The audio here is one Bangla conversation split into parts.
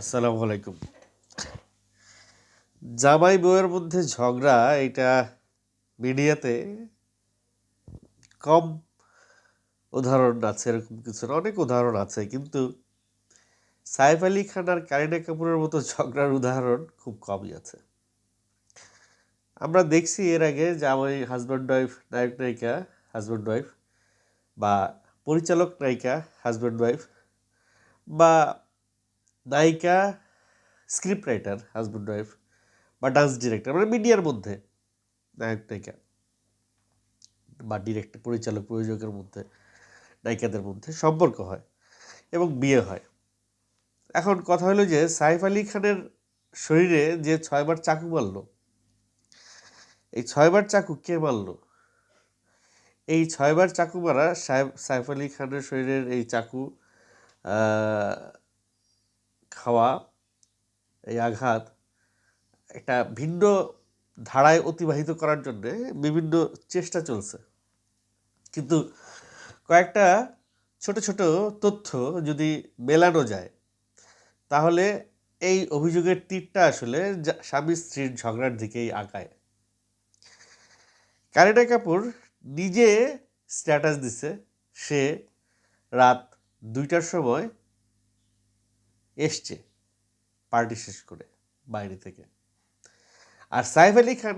আসসালামু আলাইকুম। জামাই বউয়ের মধ্যে ঝগড়া এটা মিডিয়াতে কম উদাহরণ আছে এরকম কিছু না, অনেক উদাহরণ আছে কিন্তু সাইফ আলী খান আর কারিনা কাপুরের মতো ঝগড়ার উদাহরণ খুব কমই আছে। আমরা দেখছি এর আগে জামাই হাজব্যান্ড ওয়াইফ নায়ক নায়িকা হাজব্যান্ড ওয়াইফ বা পরিচালক নায়িকা হাজব্যান্ড ওয়াইফ বা নায়িকা স্ক্রিপ্ট রাইটার হাজব্যান্ড ওয়াইফ বা ডান্স ডিরেক্টর মানে মিডিয়ার মধ্যে নায়ক, নায়িকা, বা ডিরেক্টর পরিচালক, প্রযোজকের মধ্যে, নায়িকাদের মধ্যে সম্পর্ক হয় এবং বিয়ে হয়। এখন কথা হলো যে, সাইফ আলী খানের শরীরে যে ছয়বার চাকু মারল, এই ছয়বার চাকু কে মারল? এই ছয়বার চাকু মারা সাইফ সাইফ আলী খানের শরীরের এই চাকু খাওয়া, এই আঘাত একটা ভিন্ন ধারায় অতিবাহিত করার জন্য বিভিন্ন চেষ্টা চলছে। কিন্তু কয়েকটা ছোট ছোট তথ্য যদি মেলানো যায়, তাহলে এই অভিযোগের তীরটা আসলে স্বামী স্ত্রীর ঝগড়ার দিকেই আঁকায় কারিনা কাপুর নিজে স্ট্যাটাস দিছে, সে রাত দুইটার সময় এসছে পার্টি শেষ করে বাইরে থেকে। আর সাইফ আলী খান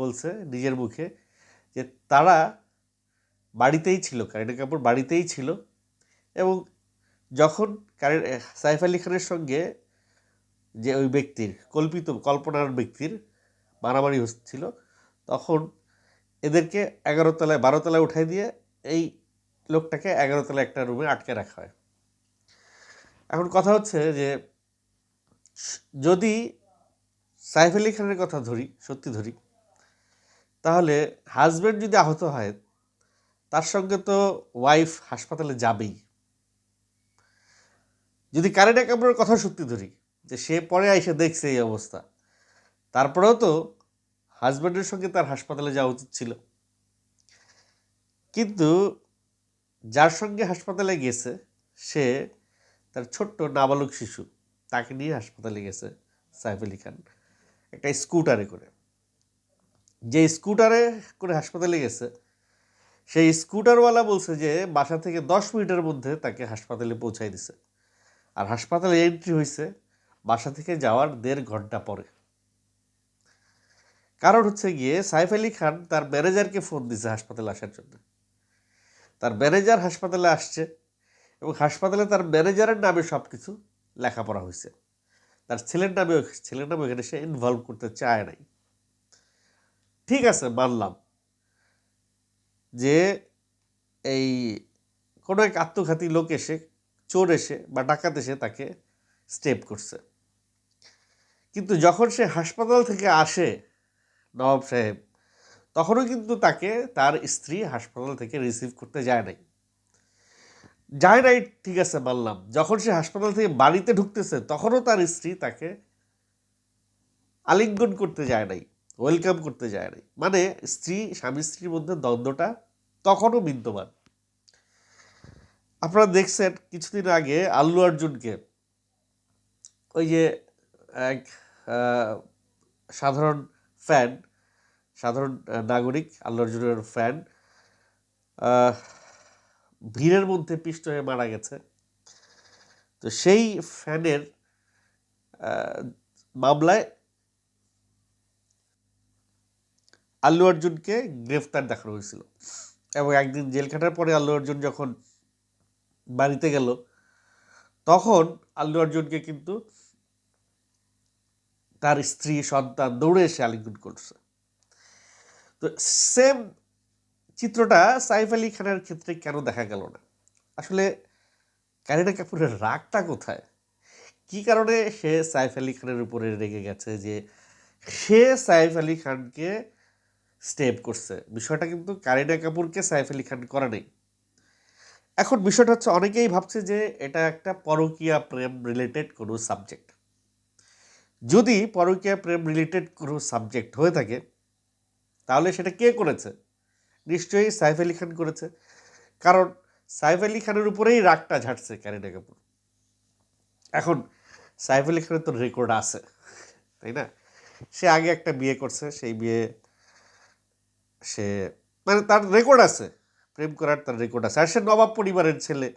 বলছে নিজের মুখে যে তারা বাড়িতেই ছিল, কারিনা কাপুর বাড়িতেই ছিল এবং যখন কারি, সাইফ আলী খানের সঙ্গে যে ওই ব্যক্তির কল্পিত, কল্পনার ব্যক্তির মারামারি হচ্ছিল, তখন এদেরকে এগারো তলায়, বারো তলায় উঠাই দিয়ে এই লোকটাকে এগারো তলায় একটা রুমে আটকে রাখা হয়। এখন কথা হচ্ছে যে, যদি সাইফ আলী খানের কথা ধরি, সত্যি ধরি, তাহলে হাজব্যান্ড যদি আহত হয়, তার সঙ্গে তো ওয়াইফ হাসপাতালে যাবেই। যদি কারিনা কাপুরের কথা সত্যি ধরি, যে সে পরে এসে দেখছে এই অবস্থা, তারপরেও তো হাজব্যান্ডের সঙ্গে তার হাসপাতালে যাওয়া উচিত ছিল। কিন্তু যার সঙ্গে হাসপাতালে গেছে, সে তার ছোট্ট নাবালক শিশু, তাকে নিয়ে হাসপাতালে গেছে সাইফ আলী খান। একটা স্কুটারে করে। যে স্কুটারে করে হাসপাতালে গেছে, সেই স্কুটারওয়ালা বলছে যে বাসা থেকে দশ মিনিটের মধ্যে তাকে হাসপাতালে পৌঁছাই দিছে। আর হাসপাতালে এন্ট্রি হয়েছে বাসা থেকে যাওয়ার দেড় ঘণ্টা পরে। কারণ হচ্ছে গিয়ে সাইফ আলী খান তার ম্যানেজারকে ফোন দিছে হাসপাতালে আসার জন্য। তার ম্যানেজার হাসপাতালে আসছে এবং হাসপাতালে তার ম্যানেজারের নামে সব কিছু লেখাপড়া হয়েছে। তার ছেলের নামে ছেলের নামে এখানে সে ইনভলভ করতে চায় নাই। ঠিক আছে, মানলাম যে এই কোনো এক আত্মঘাতী লোক এসে, চোর এসে বা ডাকাত এসে তাকে স্টেপ করছে। কিন্তু যখন সে হাসপাতাল থেকে আসে নবাব সাহেব, তখনও কিন্তু তাকে তার স্ত্রী হাসপাতাল থেকে রিসিভ করতে যায় নাই। যায় নাই, ঠিক আছে, মানলাম। যখন সে হাসপাতাল থেকে বাড়িতে ঢুকতেছে, তখনও তার স্ত্রী তাকে আলিঙ্গন করতে যায় নাই, ওয়েলকাম করতে যায় নাই। মানে স্ত্রী, স্বামী স্ত্রীর মধ্যে দ্বন্দ্বটা তখনও বিদ্যমান। আপনারা দেখছেন, কিছুদিন আগে আল্লু অর্জুনকে ওই যে এক সাধারণ ফ্যান সাধারণ নাগরিক, আল্লু অর্জুনের ফ্যান ভিড়ের মধ্যে পিষ্ট হয়ে মারা গেছে। তো সেই ফ্যানের মামলায় আল্লু অর্জুনকে গ্রেফতার দেখানো হয়েছিল। এবং একদিন জেল খাটার পরে আল্লু অর্জুন যখন বাড়িতে গেল, তখন আল্লু অর্জুনকে কিন্তু তার স্ত্রী, সন্তান দৌড়ে এসে আলিঙ্গন করছে। তো সেম চিত্রটা সাইফ আলী খানের ক্ষেত্রে কেন দেখা গেল না? আসলে কারিনা কাপুরের রাগটা কোথায়? কি কারণে সে সাইফ আলী খানের উপরে রেগে গেছে যে সে সাইফ আলী খানকে স্টেপ করছে? বিষয়টা কিন্তু কারিনা কাপুরকে সাইফ আলী খান করা নেই। এখন বিষয়টা হচ্ছে অনেকেই ভাবছে যে এটা একটা পরকীয়া প্রেম রিলেটেড কোনো সাবজেক্ট যদি পরকীয়া প্রেম রিলেটেড কোনো সাবজেক্ট হয়ে থাকে, তাহলে সেটা কে করেছে? নিশ্চয়ই সাইফ আলী খান করেছে। কারণ সাইফ আলী খানের উপরেই রাগটা ঝাড়ছে কারিনা কাপুর। এখন সাইফ আলী খানের তো রেকর্ড আছে, তাই না? সে আগে একটা বিয়ে করছে, সেই বিয়ে সে মানে তার রেকর্ড আছে, প্রেম করার তার রেকর্ড আছে। আর সে নবাব পরিবারের ছেলে।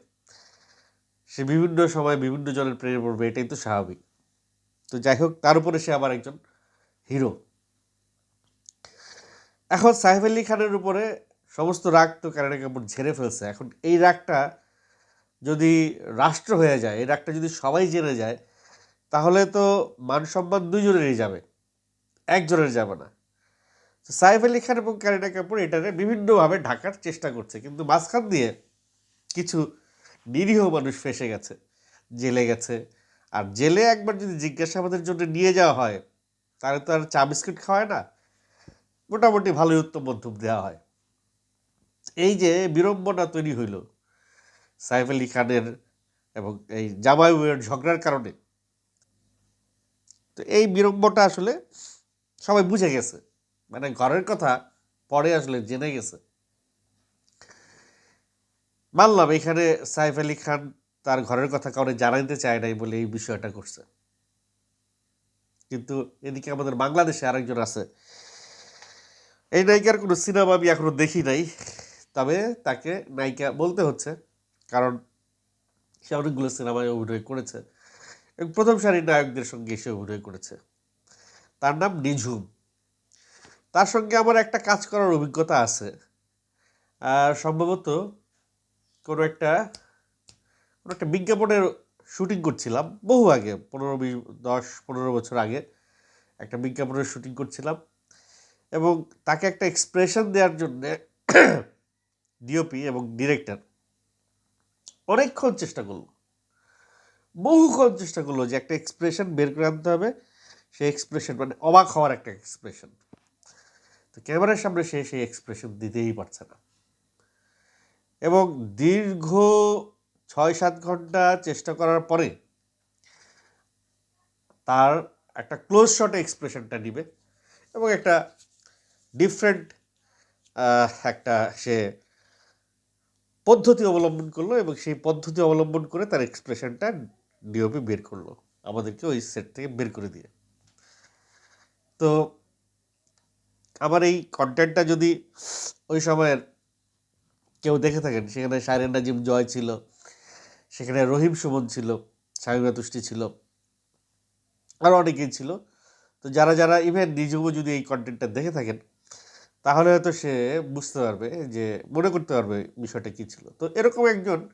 সে বিভিন্ন সময় বিভিন্ন জনের প্রেমে পড়বে, এটাই তো স্বাভাবিক। তো যাই হোক, তার উপরে সে আবার একজন হিরো। এখন সাহেব আলী খানের উপরে সমস্ত রাগ তো কারিনা কাপুর ঝেড়ে ফেলছে। এখন এই রাগটা যদি রাষ্ট্র হয়ে যায়, এই রাগটা যদি সবাই জেনে যায়, তাহলে তো মান সম্মান দুজনেরই যাবে, একজনের যাবে না। তো সাইফ আলী খান এবং কারিনা কাপুর এটাকে বিভিন্নভাবে ঢাকার চেষ্টা করছে, কিন্তু মাঝখান দিয়ে কিছু নিরীহ মানুষ ফেসে গেছে, জেলে গেছে। আর জেলে একবার যদি জিজ্ঞাসাবাদের জন্য নিয়ে যাওয়া হয়, তাহলে তো আর চা বিস্কুট খাওয়ায় না? মোটামুটি ভালোই উত্তম মধ্যম দেওয়া হয়। এই যে বিড়ম্বনা তৈরি হইল, সাইফ আলী খানের এবং এই জামাইয়ের ঝগড়ার কারণে। তো এই বিড়ম্বটা আসলে সবাই বুঝে গেছে। মানে ঘরের কথা পরে আসলে জেনে গেছে। মানলাম এখানে সাইফ আলী খান তার ঘরের কথা কাউরে জানাইতে চায় নাই বলে এই বিষয়টা করছে। কিন্তু এদিকে আমাদের বাংলাদেশে আরেকজন আছে এই নায়িকার কোনো সিনেমা আমি এখনও দেখি নাই, তবে তাকে নায়িকা বলতে হচ্ছে, কারণ সে অনেকগুলো সিনেমায় অভিনয় করেছে এবং প্রথম সারির নায়কদের সঙ্গে এসে অভিনয় করেছে। তার নাম নিঝুম। তার সঙ্গে আমার একটা কাজ করার অভিজ্ঞতা আছে। সম্ভবত কোনো একটা কোনো একটা বিজ্ঞাপনের শুটিং করছিলাম, বহু আগে, পনেরো বিশ, দশ, পনেরো বছর আগে একটা বিজ্ঞাপনের শুটিং করছিলাম। এবং তাকে একটা এক্সপ্রেশন দেওয়ার জন্যে ডিওপি এবং ডিরেক্টর অনেকক্ষণ চেষ্টা করল। বহুক্ষণ চেষ্টা করল যে একটা এক্সপ্রেশন বের করে আনতে হবে। সেই এক্সপ্রেশন মানে অবাক হওয়ার একটা এক্সপ্রেশন তো ক্যামেরার সামনে সে সেই এক্সপ্রেশন দিতেই পারছে না। এবং দীর্ঘ ছয় সাত ঘণ্টা চেষ্টা করার পরে তার একটা ক্লোজ শটে এক্সপ্রেশনটা নিবে এবং একটা ডিফারেন্ট একটা সে পদ্ধতি অবলম্বন করল এবং সেই পদ্ধতি অবলম্বন করে তার এক্সপ্রেশনটা ডিওপি বের করল, আমাদেরকে ওই সেট থেকে বের করে দিয়ে। তো আমার এই কন্টেন্টটা যদি ওই সময়ের কেউ দেখে থাকেন, সেখানে শায়রেন নাজিম জয় ছিল, সেখানে রহিম সুমন ছিল শাহিনা তুষ্টি ছিল আরও অনেকেই ছিল। তো যারা যারা ইভেন নিজেও যদি এই কন্টেন্টটা দেখে থাকেন তাহলে হয়তো সে বুঝতে পারবে যে, মনে করতে পারবে বিষয়টা কী ছিল। তো এরকম একজন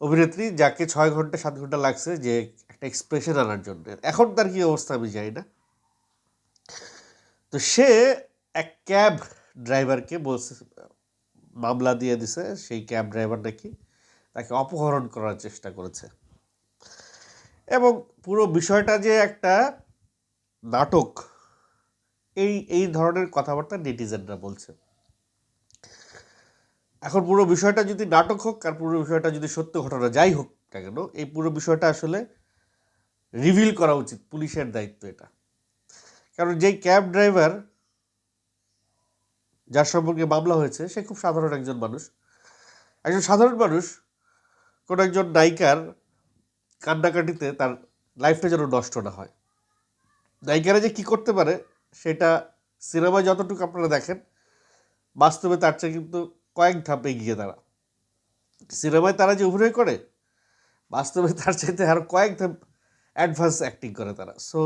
অভিনেত্রী যাকে ছয় ঘণ্টা, সাত ঘণ্টা লাগছে যে একটা এক্সপ্রেশন আনার জন্য। এখন তার কী অবস্থা আমি জানি না। তো সে এক ক্যাব ড্রাইভারকে বলছে, মামলা দিয়ে দিছে, সেই ক্যাব ড্রাইভার নাকি তাকে অপহরণ করার চেষ্টা করেছে। এবং পুরো বিষয়টা যে একটা নাটক এই এই ধরনের কথাবার্তা নেটিজেনরা বলছে। এখন পুরো বিষয়টা যদি নাটক হোক আর পুরো বিষয়টা যদি সত্য ঘটনা যাই হোক না কেন, এই পুরো বিষয়টা আসলে রিভিল করা উচিত, পুলিশের দায়িত্ব এটা। কারণ যেই ক্যাব ড্রাইভার যার সম্পর্কে মামলা হয়েছে, সে খুব সাধারণ একজন মানুষ। একজন সাধারণ মানুষ, কোনো একজন নায়িকার কান্নাকাটিতে তার লাইফটা যেন নষ্ট না হয়। নায়িকারা যে কী করতে পারে সেটা সিনেমায় যতটুকু আপনারা দেখেন, বাস্তবে তার চেয়ে কিন্তু কয়েক ধাপ এগিয়ে তারা। সিনেমায় তারা যে অভিনয় করে, বাস্তবে তার চাইতে আরও কয়েক ধাপ অ্যাডভান্স অ্যাক্টিং করে তারা। সো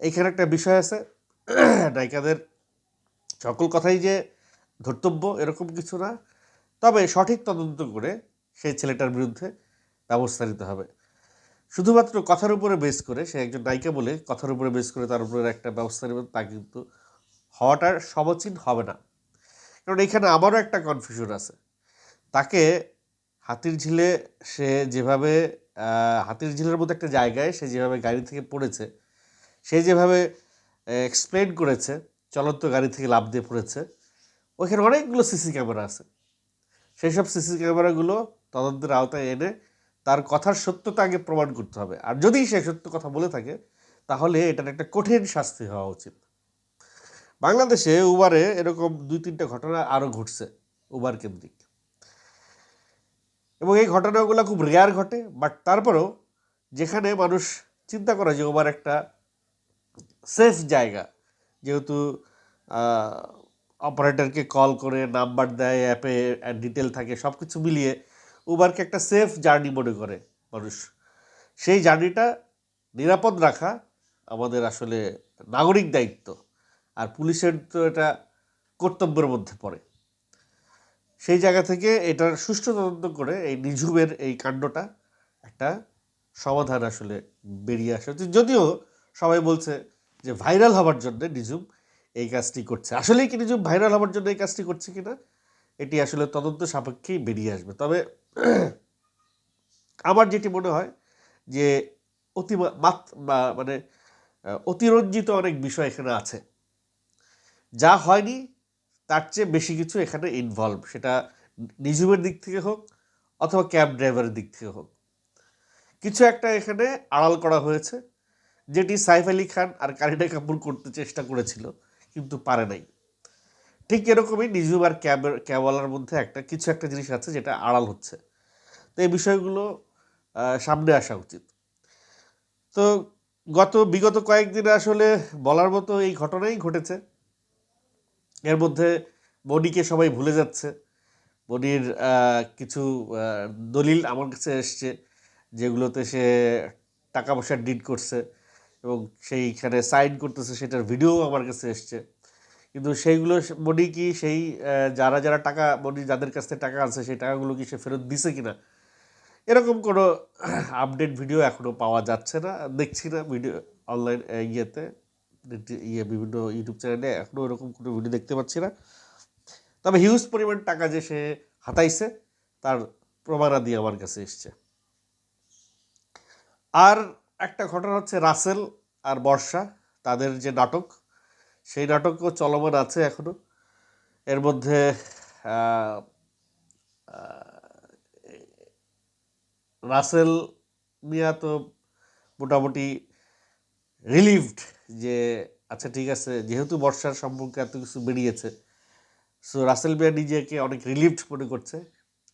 এইখানে একটা বিষয় আছে, নায়িকাদের সকল কথাই যে ধর্তব্য এরকম কিছু না, তবে সঠিক তদন্ত করে সেই ছেলেটার বিরুদ্ধে ব্যবস্থা নিতে হবে। শুধুমাত্র কথার উপরে বেস করে, সে একজন নায়িকা বলে কথার উপরে বেস করে তার উপরে একটা ব্যবস্থা নেবেন, তা কিন্তু হওয়াটার সমচীন হবে না। কারণ এখানে আমারও একটা কনফিউশন আছে। তাকে হাতির ঝিলে সে যেভাবে হাতির ঝিলের মতো একটা জায়গায় সে যেভাবে গাড়ি থেকে পড়েছে, সে যেভাবে এক্সপ্লেন করেছে, চলন্ত গাড়ি থেকে লাভ দিয়ে পড়েছে, ওইখানে অনেকগুলো সিসি ক্যামেরা আছে। সেই সব সিসি ক্যামেরাগুলো তদন্তের আওতায় এনে তার কথার সত্যতা আগে প্রমাণ করতে হবে। আর যদি সে সত্য কথা বলে থাকে, তাহলে এটার একটা কঠিন শাস্তি হওয়া উচিত। বাংলাদেশে উবারে এরকম দুই তিনটা ঘটনা আরও ঘটছে, উবার কেন্দ্রিক। এবং এই ঘটনাগুলো খুব রেয়ার ঘটে বাট তারপরেও যেখানে মানুষ চিন্তা করে যে ওবার একটা সেফ জায়গা, যেহেতু অপারেটরকে কল করে নাম্বার দেয় অ্যাপে ডিটেল থাকে সব কিছু মিলিয়ে উবারকে একটা সেফ জার্নি মনে করে মানুষ। সেই জার্নিটা নিরাপদ রাখা আমাদের আসলে নাগরিক দায়িত্ব আর পুলিশের তো এটা কর্তব্যের মধ্যে পড়ে। সেই জায়গা থেকে এটার সুষ্ঠু তদন্ত করে এই নিঝুমের এই কাণ্ডটা একটা সমাধান আসলে বেরিয়ে আসে। যদিও সবাই বলছে যে ভাইরাল হওয়ার জন্য নিঝুম এই কাজটি করছে। আসলেই কি নিঝুম ভাইরাল হওয়ার জন্য এই কাজটি করছে কিনা, এটি আসলে তদন্ত সাপেক্ষেই বেরিয়ে আসবে। তবে আমার যেটি মনে হয় যে অতি মানে অতিরঞ্জিত অনেক বিষয় এখানে আছে যা হয়নি তার চেয়ে বেশি কিছু এখানে ইনভলভ সেটা নিজুমের দিক থেকে হোক অথবা ক্যাব ড্রাইভারের দিক থেকে হোক কিছু একটা এখানে আড়াল করা হয়েছে যেটি সাইফ আলী খান আর কারিনা কাপুর করতে চেষ্টা করেছিল কিন্তু পারে নাই ঠিক এরকমই নিজুম আর ক্যাব ক্যাবওয়ালার মধ্যে একটা কিছু একটা জিনিস আছে যেটা আড়াল হচ্ছে তো এই বিষয়গুলো সামনে আসা উচিত। তো গত, বিগত কয়েকদিনে আসলে বলার মতো এই ঘটনাই ঘটেছে। এর মধ্যে মনিকে সবাই ভুলে যাচ্ছে। মনির কিছু দলিল আমার কাছে এসছে, যেগুলোতে সে টাকা পয়সা ডিড করছে এবং সেইখানে সাইন করতেছে, সেটার ভিডিও আমার কাছে এসছে। কিন্তু সেইগুলো মনি কি সেই যারা যারা টাকা মনি যাদের কাছ থেকে টাকা আছে সেই টাকাগুলো কি সে ফেরত দিছে কিনা এরকম কোনো আপডেট ভিডিও এখনও পাওয়া যাচ্ছে না। দেখছি না ভিডিও অনলাইন ইয়েতে ইয়ে বিভিন্ন ইউটিউব চ্যানেলে এখনও এরকম কোনো ভিডিও দেখতে পাচ্ছি না। তবে হিউজ পরিমাণ টাকা যে সে হাতাইছে, তার প্রমাণাদি আমার কাছে এসছে। আর একটা ঘটনা হচ্ছে রাসেল আর বর্ষা, তাদের যে নাটক, সেই নাটকও চলমান আছে এখনও এর মধ্যে রাসেল মিয়া তো মোটামুটি রিলিভড যে আচ্ছা ঠিক আছে, যেহেতু বর্ষার সম্পর্কে এত কিছু বেরিয়েছে সো রাসেল মিয়া নিজেকে অনেক রিলিভড মনে করছে।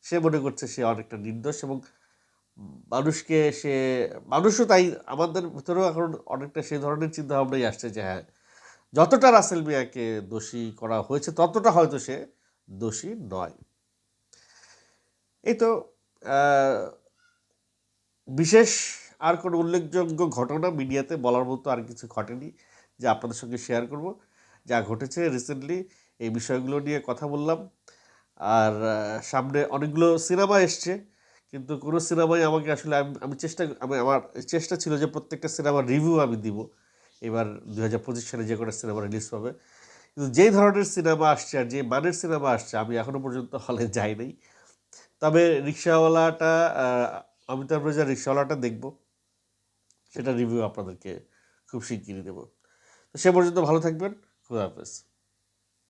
সে মনে করছে সে অনেকটা নির্দোষ এবং মানুষকে সে, মানুষও তাই, আমাদের ভিতরেও এখন অনেকটা সেই ধরনের চিন্তা ভাবনাই আসছে যে হ্যাঁ যতটা রাসেল মিয়াকে দোষী করা হয়েছে, ততটা হয়তো সে দোষী নয়। এই তো বিশেষ আর কোনো উল্লেখযোগ্য ঘটনা মিডিয়াতে বলার মতো আর কিছু ঘটেনি যা আপনাদের সঙ্গে শেয়ার করব। যা ঘটেছে রিসেন্টলি এই বিষয়গুলো নিয়ে কথা বললাম। আর সামনে অনেকগুলো সিনেমা এসছে, কিন্তু কোনো সিনেমাই আমাকে আসলে আমি আমি চেষ্টা, আমি আমার চেষ্টা ছিল যে প্রত্যেকটা সিনেমার রিভিউ আমি দিব। এবার দু হাজার পঁচিশ সালে যে কোনো সিনেমা রিলিজ হবে। কিন্তু যেই ধরনের সিনেমা আসছে আর যে মানের সিনেমা আসছে আমি এখনও পর্যন্ত হলে যাই নাই। তবে রিক্সাওয়ালাটা আহ, অমিতাভ যা রিক্সাওয়ালাটা দেখব সেটা রিভিউ আপনাদেরকে খুব শিগগিরই দেবো। তো সে পর্যন্ত ভালো থাকবেন খুব হাফেজ।